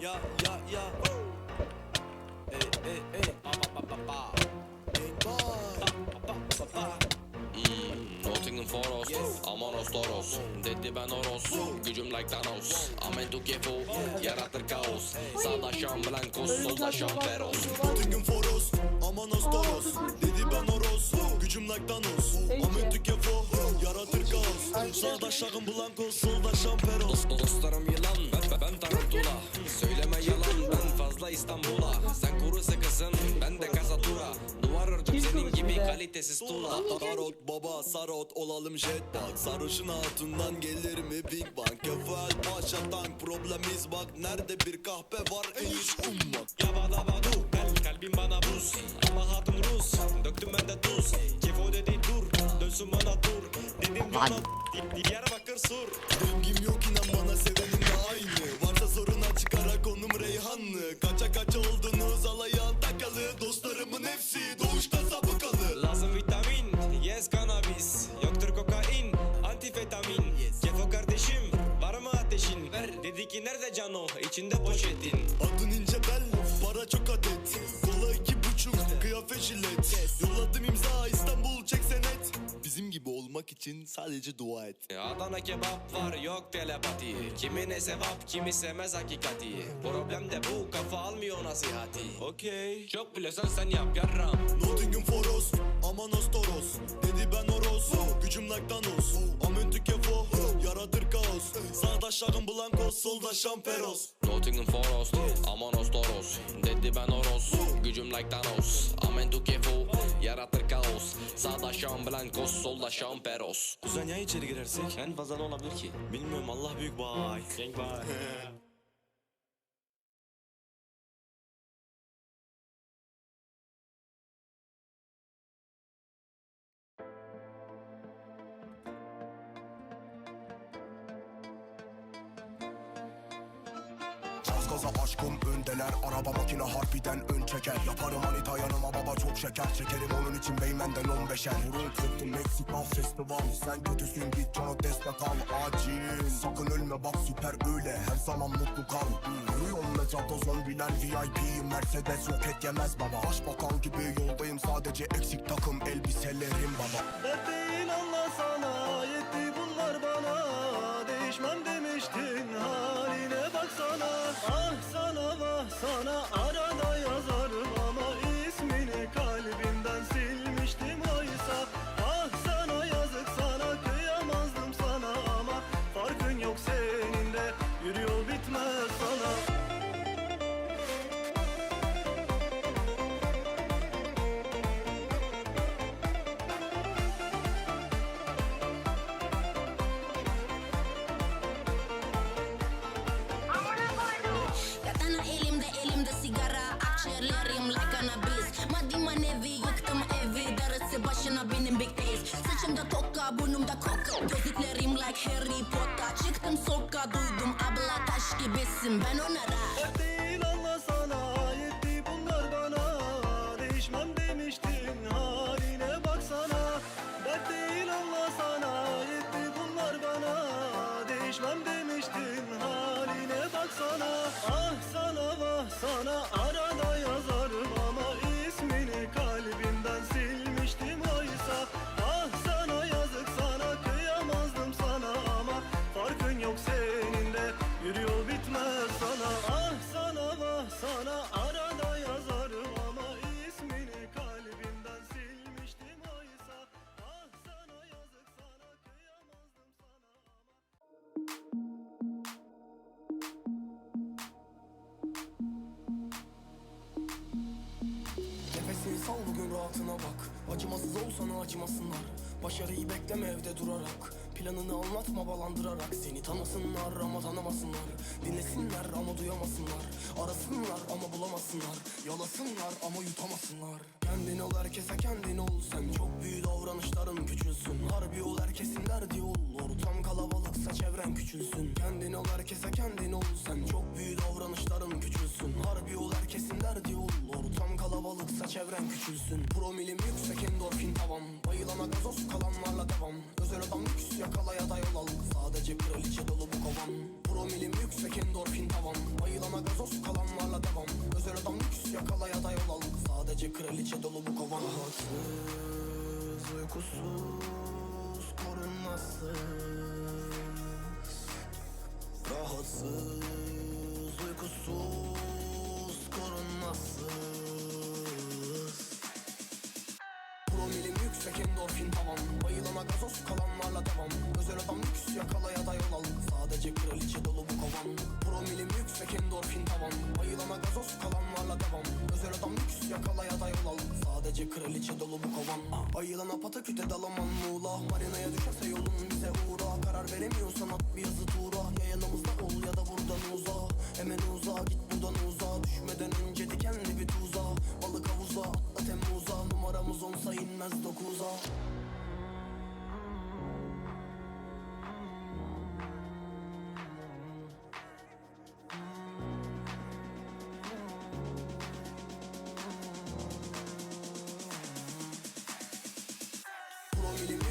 yeah, yeah, yeah. Hey, hey, hey. Ba, ba, ba, ba, ba. Big boy. Ba, ba, ba, ba. Nottingham Forest, Amanos Toros. Dedi ben Oros, gücüm like Thanos. Amentu Kefo, yaratır kaos. Sağda Şam Blancos, solda Şam Feroz. Nottingham Forest, Amanos Toros. Dedi ben Oros, gücüm like Thanos Ahmet Tükefo, yaratır kaos. Sağda Şahın Blancos, solda Şamperos Dost- Dostlarım yılan, ben, ben tarantula. Söyleme yalan, ben fazla İstanbul'a. Sen kuru sıkısın, ben de kasatura. Duvar ördüm senin gibi kalitesiz tuğla Tarot baba sarot olalım jetpack Sarışın hatundan gelir mi Big Bang? Kefal paşa tank problemiz bak Nerede bir kahpe var? En üst ummak. Yabadabadu, kal, kalbim bana buz. Ama hatun Rus, Di- Diyarbakır sur Dengim yok inan bana sevenin de aynı Varsa sorun açık ara konum Reyhanlı Kaça kaça oldunuz alayan takalı Dostlarımın hepsi doğuştan sabıkalı Lazım vitamin, yes cannabis. Yoktur kokain, antifetamin. Kefo kardeşim, var mı ateşin? Ver, dedi ki nerede cano, içinde poşetin. Adın ince bel, para çok adet. Kola iki buçuk, kıyafet jilet. Yolladım imza İstanbul çek senet Bizim gibi olmak için sadece dua et. Adana kebap var, yok telepati. Kimine sevap, kimi sevmez hakikati. Problem de bu, kafa almıyor nasihati. Okey, çok biliyorsan sen yap yarram. Nottingham Forest, Amanos Toros Dedi ben Oros, gücüm like Thanos. Amen Tükefo, yaratır kaos. Sağda Şahın Blancos, solda Şamperos Nottingham Forest, Amanos Toros. Dedi ben Oros, gücüm like Thanos. Amen tu kefo, yaratır kaos. Sağda Şam Blancos, solda Şam Peros. Kuzen ya içeri girersek? En fazla ne olabilir ki? Bilmiyorum Allah büyük bay Gang bye Az gaza aşkım öndeler. Araba makine harbiden ön çeker. Yaparım manita yanıma baba çok şeker. Çekerim onun için beymenden 15'er Vurun kırktım Meksika festival. Sen kötüsün git cana destek al. Acil. Sakın ölme bak süper öyle. Her zaman mutlu kal. Yürüyorum mezarda zombiler? VIP Mercedes roket yemez baba. Başbakan gibi yoldayım sadece eksik takım elbiselerim baba. Dert değil Allah sana yetti bunlar bana. Değişmem demiştin haline baksana Ah sana vah sana arada like Harry Potter. Çıktım soka duydum abla taş gibisin. Ben onara Dert değil Allah sana yetti bunlar bana. Değişmem demiştin haline baksana. Dert değil Allah sana yetti bunlar bana. Değişmem demiştin haline baksana. Ah sana vah sana arada Sal bugün rahatına bak. Acımasız ol sana acımasınlar. Başarıyı bekleme evde durarak Planını anlatma balandırarak. Seni tanısınlar ama tanımasınlar. Dinlesinler ama duyamasınlar. Arasınlar ama bulamasınlar. Yalasınlar ama yutamasınlar. Kendin ol herkese kendin ol. Sen çok büyük davranışların küçülsün. Harbi ol herkesin derdi ol. Ortam kalabalıksa çevren küçülsün. Kendin ol herkese kendin ol. Sen çok büyük davranışların küçülsün. Harbi ol herkesin derdi ol. Ortam kalabalıksa çevren küçülsün. Promilim yüksek endorfin uykusuz, korunmasız Rahatsız, uykusuz, korunmasız. Promilim yüksek endorfin tavan Bayılana gazoz kalanlarla devam. Özel adam Sadece kraliçe dolu bu kovan. Promilim yüksek endorfin tavan. Bayılana gazoz kalanlarla devam. Özel adam lüks yakalaya da yol al Sadece kraliçe dolu bu kovan. Bayılana pataküte dalaman. Muğla Marinaya düşerse yolun bize uğra. Karar veremiyorsan at bir yazı tuğra Ya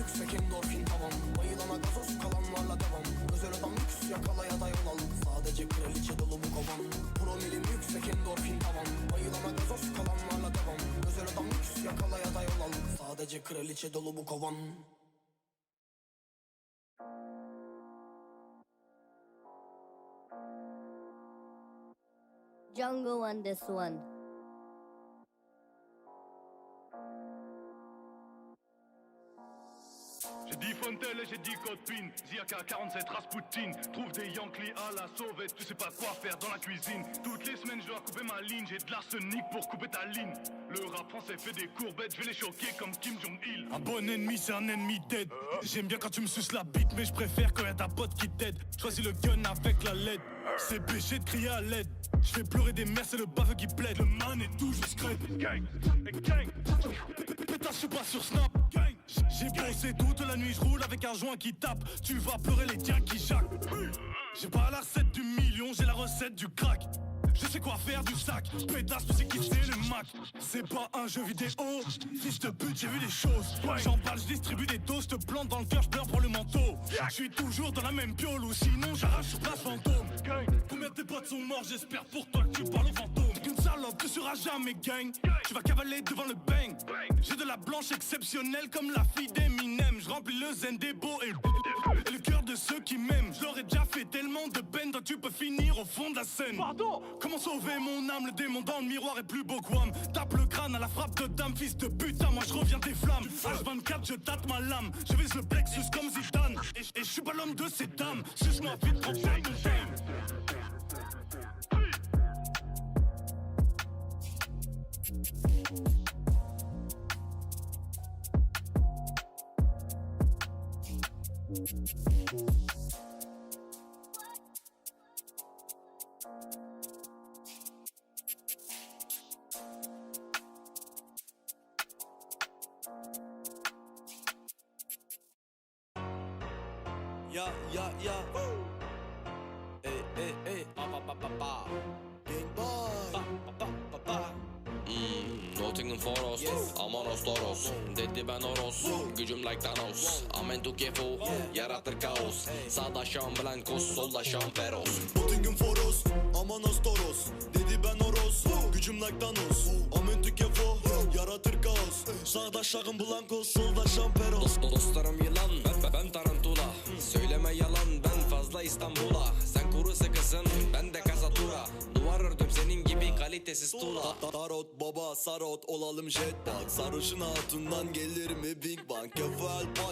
yüksek endorfin tavan Bayılana gazoz kalanlarla devam. Özel adam lüks yakalaya da yol al Sadece kraliçe dolu bu kovan. Promilim yüksek endorfin tavan Bayılana gazoz kalanlarla devam. Özel adam lüks yakalaya da yol al Sadece kraliçe dolu bu kovan. Django on this one. J'ai dit Fontel et j'ai dit code PIN Ziaka 47 Rasputin Trouve des Yankees à la sauvette Tu sais pas quoi faire dans la cuisine Toutes les semaines je dois couper ma ligne J'ai de l'arsenic pour couper ta ligne Le rap français fait des courbettes Je vais les choquer comme Kim Jong-il Un bon ennemi, c'est un ennemi dead. J'aime bien quand tu me suces la bite, mais je préfère quand y'a ta pote qui t'aide. Choisis le gun avec la LED. C'est péché de crier à l'aide. Je fais pleurer des mères, c'est le baveux qui plaide. Le man est toujours scrape. Gang, gang Pétasse, je suis pas sur Snap. J'ai bossé toute la nuit, je roule avec un joint qui tape. Tu vas pleurer les tiens qui jacquent. J'ai pas la recette du million, j'ai la recette du crack. Je sais quoi faire du sac, pétasse, tu sais qui c'est le Mac. C'est pas un jeu vidéo, fils de pute, j'ai vu les choses. J'emballe, je distribue des doses, te plante dans le cœur, je pleure pour le manteau. Je suis toujours dans la même piole, ou sinon j'arrache sur place fantôme. Combien de tes potes sont morts, j'espère pour toi que tu parles au fantôme. Salope, tu seras jamais gang. Tu vas cavaler devant le bang. J'ai de la blanche exceptionnelle comme la fille d'Eminem. Je remplis le zen des beaux et, et le cœur de ceux qui m'aiment. Je leur ai déjà fait tellement de peine, toi tu peux finir au fond de la scène. Pardon Comment sauver mon âme? Le démon dans le miroir est plus beau que Wham. Tape le crâne à la frappe de dame, fils de putain, moi je reviens des flammes. H24, je tâte ma lame. Je vise le plexus comme Zidane. Et, et je suis pas l'homme de cette dame. Suce-moi vite, prends Ya ya ya Ey ey ey Pa pa pa pa pa Hmm, Nottingham Forest Amanos Toros Dedi ben Oros Gücüm like Thanos Amen to kefo Yaratır kaos Sağda Şan Blancos Solda Şan Feroz Nottingham Foros Amanos Toros Dedi ben Oros Gücüm like Thanos Amen to kefo Yaratır kaos Sağda Şahın Blancos Solda Şamperos Dost, dostlarım yılan ben, ben tarantula Söyleme yalan ben fazla İstanbul'a kalitesiz tuğla Tarot baba sarot olalım jetpack Sarışın hatundan gelir mi Big Bang? Kefal paş